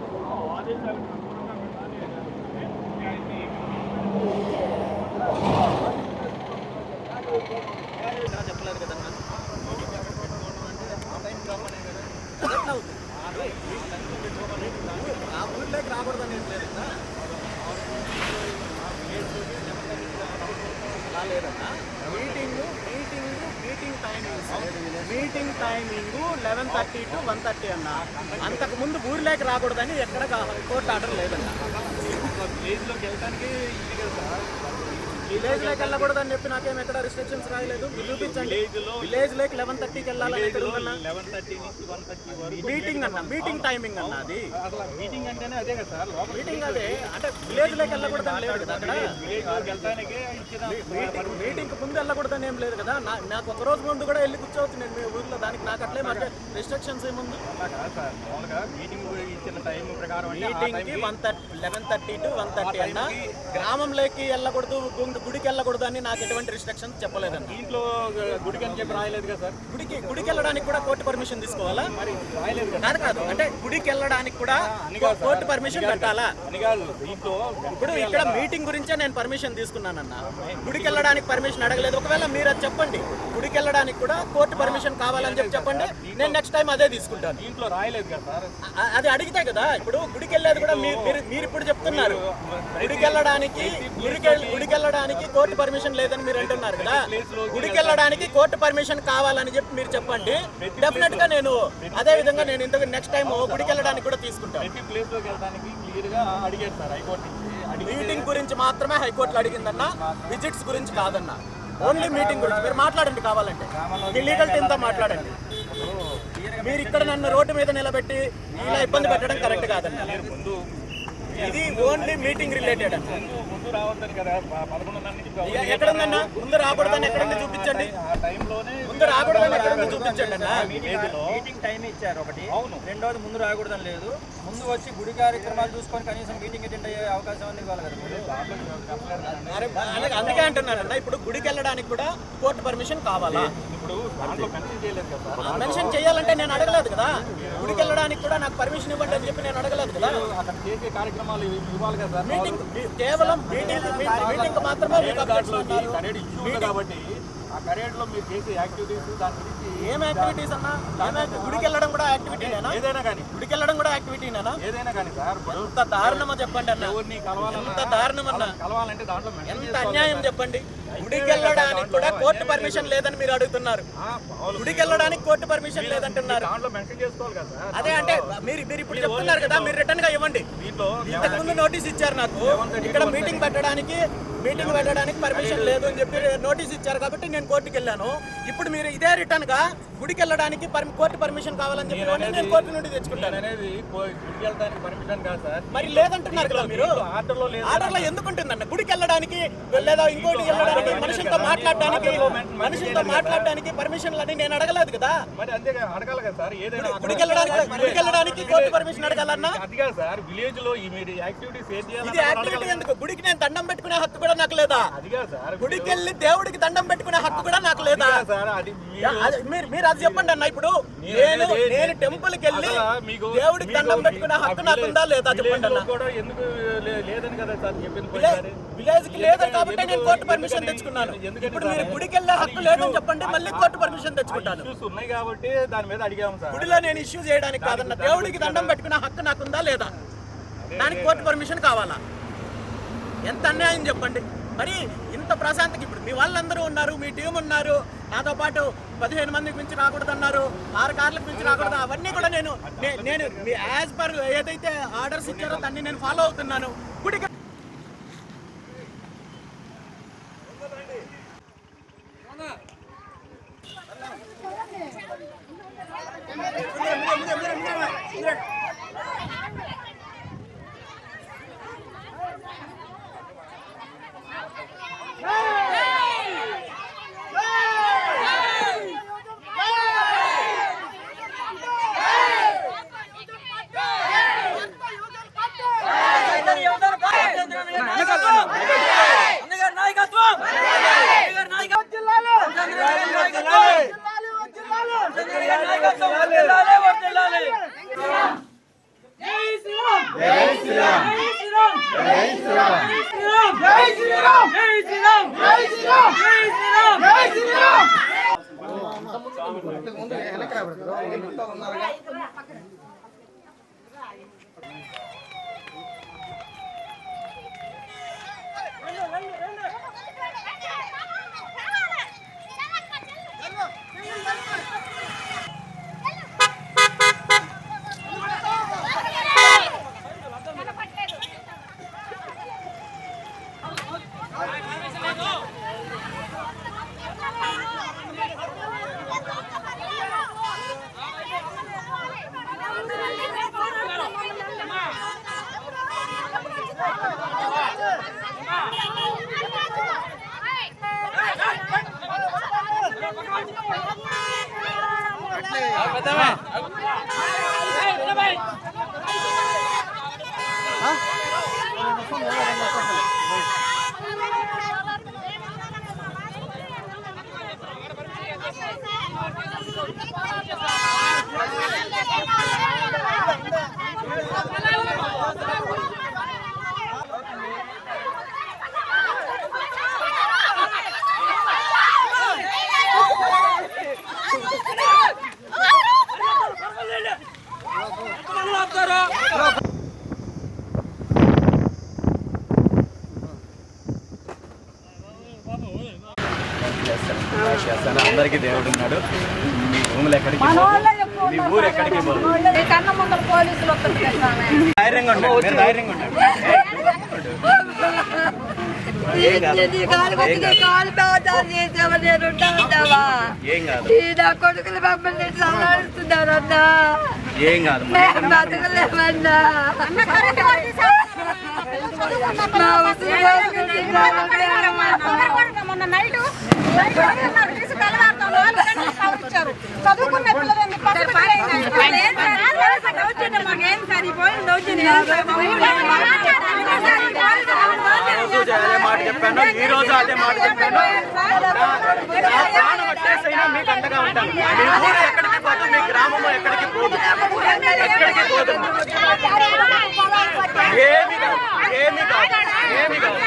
好啊，这太。eleven thirty to one thirty అన్న. అంతకు ముందు ఊరిలోకి రాకూడదని ఎక్కడ కోర్టు ఆర్డర్ లేదన్న. విలేజ్లోకి వెళ్ళడానికి విలేజ్లోకి వెళ్ళకూడదని చెప్పి నాకేం ఎక్కడ రిస్ట్రిక్షన్స్ రాయలేదు. మీరు చూపించండి. విలేజ్లోకి లెవెన్ థర్టీకి వెళ్ళాలని ఎక్కడ ఉందన్నా? లెవెన్ థర్టీ నుంచి వన్ థర్టీ వరకు మీటింగ్ అన్న మీటింగ్ టైమింగ్ అన్న అది. మీటింగ్ అంటేనే అదే కదా సార్ మీటింగ్ అదే. అంటే విలేజ్లోకి వెళ్ళకూడదని లేదు కదా అక్కడ? మీటింగ్ ముందు వెళ్ళకూడదని ఏం లేదు కదా? నాకు ఒక రోజు ముందు కూడా వెళ్ళి కూర్చోవచ్చు నేను మీ ఊర్లో. దానికి నాకు అట్లే మాకు రిస్ట్రిక్షన్స్ ఏముంది? మీటింగ్ ఇచ్చిన టైం ప్రకారం అంటే ఆ మీటింగ్కి టైంకి one thirty eleven thirty to one thirty అన్న గ్రామంలోకి వెళ్ళకూడదు గుండు- గుడికి వెళ్ళకూడదు అని నాకు ఎటువంటి రిస్ట్రిక్షన్స్ చెప్పలేదన్న. దీంట్లో గుడికి అని చెప్పి రాయలేదు కదా సార్? గుడికి గుడికి వెళ్ళడానికి కూడా కోర్టు పర్మిషన్ తీసుకోవాలా? మరి రాయలేదు కదా. కాదు అంటే గుడికి వెళ్ళడానికి కూడా కోర్టు పర్మిషన్ పెట్టాలా? అని కాదు. దీంట్లో ఇప్పుడు ఇక్కడ మీటింగ్ గురించే నేను పర్మిషన్ తీసుకున్నానన్న. గుడికి వెళ్ళడానికి పర్మిషన్ అడగలేదు. ఒకవేళ మీరు అది చెప్పండి. గుడికి వెళ్ళడానికి కూడా కోర్టు పర్మిషన్ కావాలని చెప్పి చెప్పండి. నేను నెక్స్ట్ టైం అదే తీసుకుంటాను. దీంట్లో రాయలేదు కదా సార్. అది అడిగితే కదా. ఇప్పుడు గుడికి వెళ్ళేది కూడా మీరు మీరు ఇప్పుడు చెప్తున్నారు. గుడికి వెళ్ళడానికి గుడికి వెళ్ళ- గుడికి వెళ్ళడానికి కోర్టు పర్మిషన్ లేదని మీరు అంటున్నారు కదా. గుడికి వెళ్ళడానికి కోర్టు పర్మిషన్ కావాలని చెప్పి మీరు చెప్పండి. డెఫినెట్గా నేను అదే విధంగా నేను ఇంతకు నెక్స్ట్ టైం గుడికి వెళ్ళడానికి కూడా తీసుకుంటాను మీటింగ్ గురించి మాత్రమే హైకోర్టులో అడిగిందన్న విజిట్స్ గురించి కాదన్న. ఓన్లీ మీటింగ్ గురించి. మీరు మాట్లాడండి కావాలంటే. మీ లీగల్ టీంతో మాట్లాడండి. మీరు ఇక్కడ నన్ను రోడ్డు మీద నిలబెట్టి ఇలా ఇబ్బంది పెట్టడం కరెక్ట్ ముందు ఇది ఓన్లీ మీటింగ్ రిలేటెడ్ ఎక్కడుందన్న ముందు రాకూడదని ఎక్కడుంది చూపించండి. ఆ టైంలోనే ముందు రాకూడదని చూపించండి అన్న. మీటింగ్ టైం ఇచ్చారు ఒకటి. అవును. రెండోది ముందు రాకూడదని లేదు. ముందు వచ్చి గుడి కార్యక్రమాలు చూసుకొని కనీసం మీటింగ్ అటెండ్ అయ్యే అవకాశం అనేది. అరే, అందుకే- అంటున్నానన్న ఇప్పుడు గుడికి వెళ్ళడానికి కూడా కోర్టు పర్మిషన్ కావాలా? ఇప్పుడు మెన్షన్ చేయలేదు కదా. సార్ మెన్షన్ చేయాలంటే నేను అడగలేదు కదా. గుడికి వెళ్ళడానికి కూడా నాకు పర్మిషన్ ఇవ్వండి అని చెప్పి నేను అడగలేదు కదా. చేసే కార్యక్రమాలు ఇవి ఇవ్వాలి కదా. సార్ మీటింగ్ కేవలం మీటింగ్ మీటింగ్ మాత్రమే కాబట్టి ఆ కరేడ్లో మీరు చేసే యాక్టివిటీస్ దాని గురించి ఏం యాక్టివిటీస్ అన్నా? గుడికి వెళ్ళడం కూడా యాక్టివిటీనేనా ఏదైనా కానీ. గుడికి వెళ్ళడం కూడా యాక్టివిటీనేనా ఏదైనా కానీ సార్ ఎంత దారుణమో చెప్పండి అన్న. ఎవరిని కలవాలన్నా ఎంత కలవాలంటే దాంట్లో ఎంత అన్యాయం. చెప్పండి. గుడికి వెళ్ళడానికి కూడా కోర్టు పర్మిషన్ లేదని మీరు అడుగుతున్నారు. ఆ, మామూలు గుడికి వెళ్ళడానికి కోర్టు పర్మిషన్ లేదంటున్నారు. అదే అంటే మీరు మీరు ఇప్పుడు చెప్తున్నారు కదా మీరు రిటర్న్గా ఇవ్వండి. ఇంతకు ముందు నోటీస్ ఇచ్చారు నాకు. ఇక్కడ మీటింగ్ పెట్టడానికి మీటింగ్ పెట్టడానికి పర్మిషన్ లేదు. అని చెప్పి నోటీస్ ఇచ్చారు కాబట్టి నేను కోర్టుకి వెళ్ళాను. ఇప్పుడు మీరు ఇదే రిటర్న్గా గుడికి వెళ్ళడానికి కోర్టు పర్మిషన్ కావాలని చెప్పి నేను కోర్టు నుండి తెచ్చుకుంటాను. అనేది గుడికి వెళ్ళడానికి పర్మిషన్ కాదు సార్. మరి లేదంటున్నారు కదా మీరు. ఆర్డర్లో లేదు ఆర్డర్లో ఎందుకు ఉంటుందన్న? గుడికి వెళ్ళడానికి లేదా ఇంకోటి వెళ్ళడానికి మనుషులతో మాట్లాడడానికి మనుషులతో మాట్లాడడానికి పర్మిషన్లు అని నేను అడగలేదు కదా. మరి అంతే అడగాలి కదా సార్ ఏదైనా గుడికి వెళ్ళడానికి గుడికి వెళ్ళడానికి కోర్టు పర్మిషన్ అడగాలన్నా? అది కాదు సార్ విలేజ్లో ఈ మీరు యాక్టివిటీస్ ఏం ఇది యాక్టివిటీ ఎందుకు? గుడికి నేను దండం పెట్టుకునే హక్కు కూడా నాకు లేదా? అది కాదు సార్ గుడికి వెళ్ళి దేవుడికి దండం పెట్టుకునే హక్కు కూడా నాకు లేదా? సార్ అది మీరు మీరు అది చెప్పండి అన్న ఇప్పుడు. నేను నేను టెంపుల్కి వెళ్ళి దేవుడికి దండం పెట్టుకునే హక్కు ఆ నాకుందా లేదా చెప్పండి అన్న. కూడా ఎందుకు లేదని కదా సార్ చెప్పింది విలేజ్కి లేదని కాబట్టి నేను కోర్టు పర్మిషన్ తెచ్చుకున్నాను ఎందుకని ఇప్పుడు? మీరు గుడికి వెళ్ళే హక్కు లేదని చెప్పండి మళ్ళీ కోర్టు పర్మిషన్ తెచ్చుకుంటాను. ఉన్నాయి కాబట్టి దాని మీద అడిగాము సార్. గుడిలో నేను ఇష్యూ చేయడానికి కాదన్న దేవుడికి దండం పెట్టుకునే హక్కు నాకుందా లేదా? దానికి కోర్టు పర్మిషన్ కావాలా? ఎంత అన్యాయం చెప్పండి. మరి ఇంత ప్రశాంతకి ఇప్పుడు మీ వాళ్ళందరూ ఉన్నారు మీ టీం ఉన్నారు నాతో పాటు పదిహేను మందికి మించి రాకూడదన్నారు ఆరు కార్లకు మించి రాకూడదు అవన్నీ కూడా నేను నేను యాజ్ పర్ ఏదైతే ఆర్డర్స్ ఇచ్చారో దాన్ని నేను ఫాలో అవుతున్నాను. గుడికి చేస్తాను అందరికీ దేవుడు ఉన్నాడు. మీ భూములు ఎక్కడికి మీ ఊరు ఎక్కడికి ధైర్యంగా ఉండండి మీరు ధైర్యంగా ఉండండి. ఏం? కాదు. కొడుకులు సంహరిస్తున్నారన్నా ఏం కాదు. మొన్న నైట్ చదువుకున్న రోజు అదే మాట చెప్పాను. ఈ రోజు అదే మాట చెప్పాను. మీకు అండగా ఉంటాను. పాటు మీ గ్రామం ఎక్కడికి పోదు. ఎక్కడికి పోదు. ఏమి కాదు. ఏమి కాదు. ఏమి కాదు.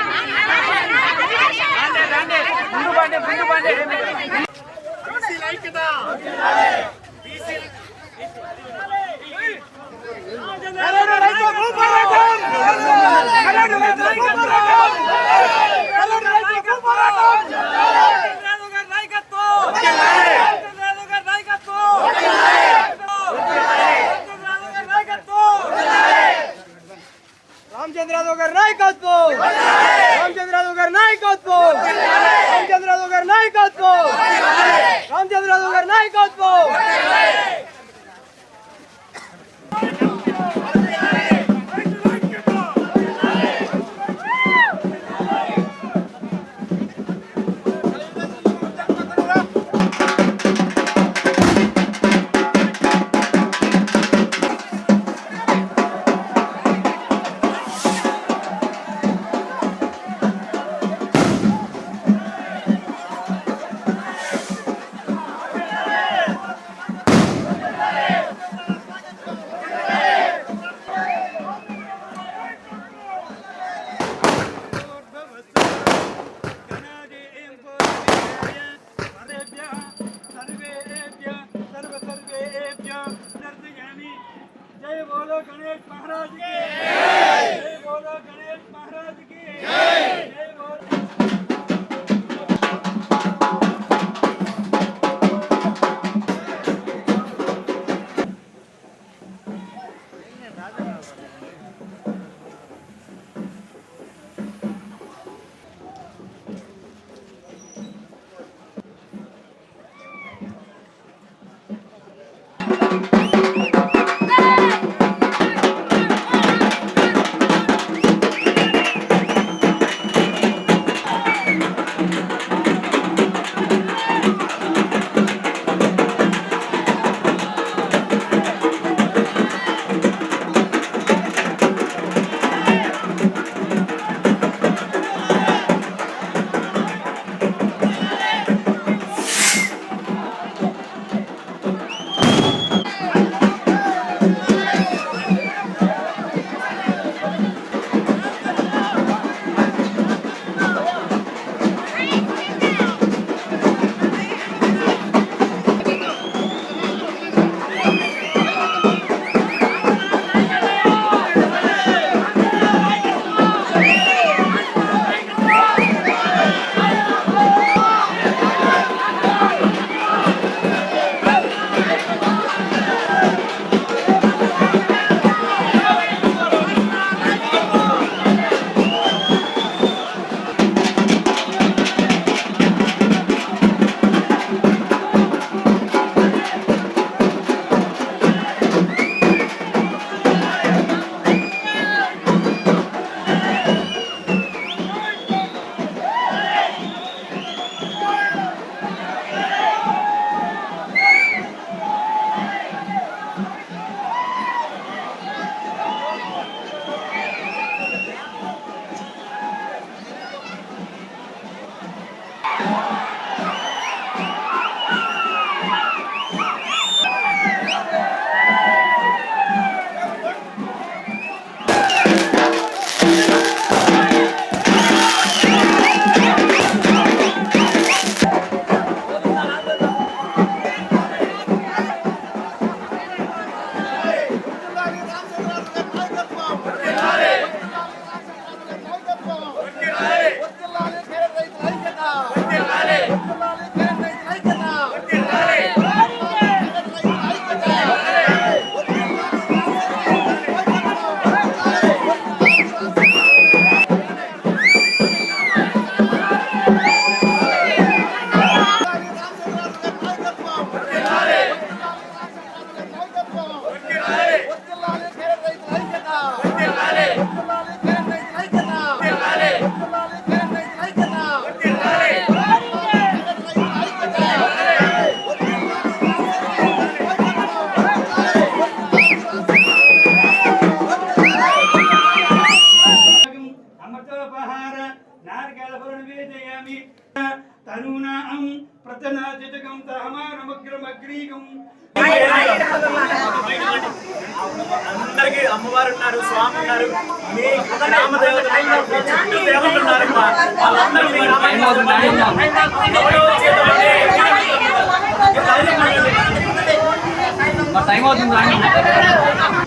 అందరికీ అమ్మవారు ఉన్నారు స్వామి ఉన్నారు మీ గ్రామ దేవతలు దేవతలు ఉన్నారు వాళ్ళందరూ. టైం అవుతుంది.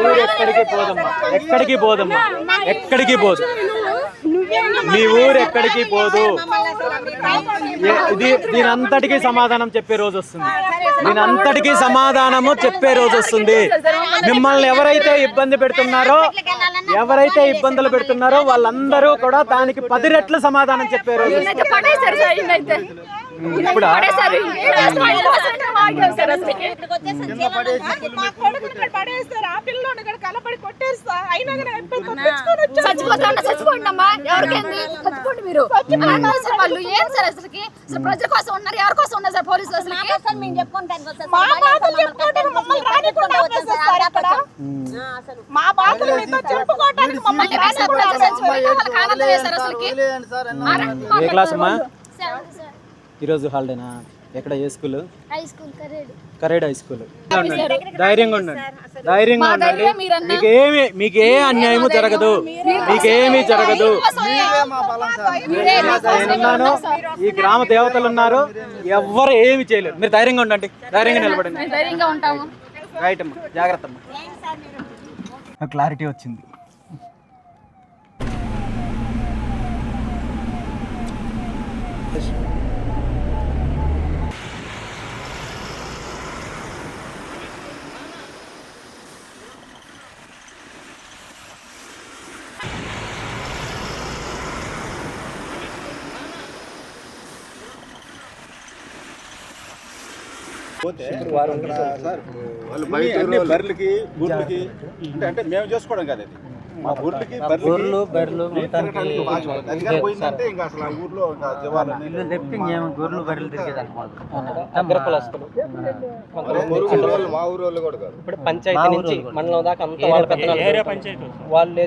ఊరు ఎక్కడికి పోదమ్మా ఎక్కడికి పోదమ్మా? ఎక్కడికి పోదు? మీ ఊరు ఎక్కడికి పోదు? ఇది దీనంతటికి సమాధానం చెప్పే రోజు వస్తుంది. దీనంతటికి సమాధానము చెప్పే రోజు వస్తుంది. మిమ్మల్ని ఎవరైతే ఇబ్బంది పెడుతున్నారో ఎవరైతే ఇబ్బందులు పెడుతున్నారో వాళ్ళందరూ కూడా దానికి పది రెట్ల సమాధానం చెప్పే రోజు ఇప్పుడా కొట్టేస్తా అయినా చచ్చిపోండి అమ్మా. ఎవరికేంది చచ్చిపోండి మీరు. వాళ్ళు. ఏం సార్ అసలుకి? అసలు ప్రజల కోసం ఉన్నారు? ఎవరి కోసం ఉన్నారు సార్ పోలీసులు మా బాధలు చెప్పుకోవడానికి మమ్మల్ని క్లాస్ అమ్మా? ఈరోజు హాలిడేనా? ఎక్కడ ఏ school? High school Karedu Kared high school ధైర్యంగా ఉండండి. ధైర్యంగా ఉండండి. మీకు ఏమి మీకు ఏ అన్యాయము జరగదు. మీకేమీ జరగదు. నేనున్నాను ఈ గ్రామ దేవతలు ఉన్నారు. ఎవ్వరు ఏమి చేయలేరు. మీరు ధైర్యంగా ఉండండి. ధైర్యంగా నిలబడండి. ధైర్యంగా ఉంటాము. రైట్ అమ్మా. జాగ్రత్త అమ్మా. క్లారిటీ వచ్చింది. వాళ్ళు బర్రెలకి అంటే అంటే మేము చేసుకోవడం కాదు అది. మా ఊర్లకి గొర్రెలు బర్రెలు మొత్తానికి అది కానీ పోయిందంటే ఇంకా అసలు ఆ ఊర్లో ఇంకా జీవాలని ఇల్లు తెప్పి ఇంకేం గొర్రెలు బర్రెలు తిరిగేదాన్ని అగ్రకులస్తులు ఊరు వాళ్ళు మా ఊరు వాళ్ళు కూడా కాదు. ఇప్పుడు పంచాయతీ నుంచి మండలం దాకా అంతా వాళ్ళ పెద్దలు వాళ్ళు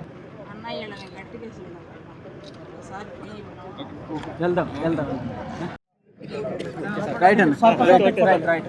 వెళ్దాం వెళ్దాం. రైట్ అన్న రైట్ రైట్ రైట్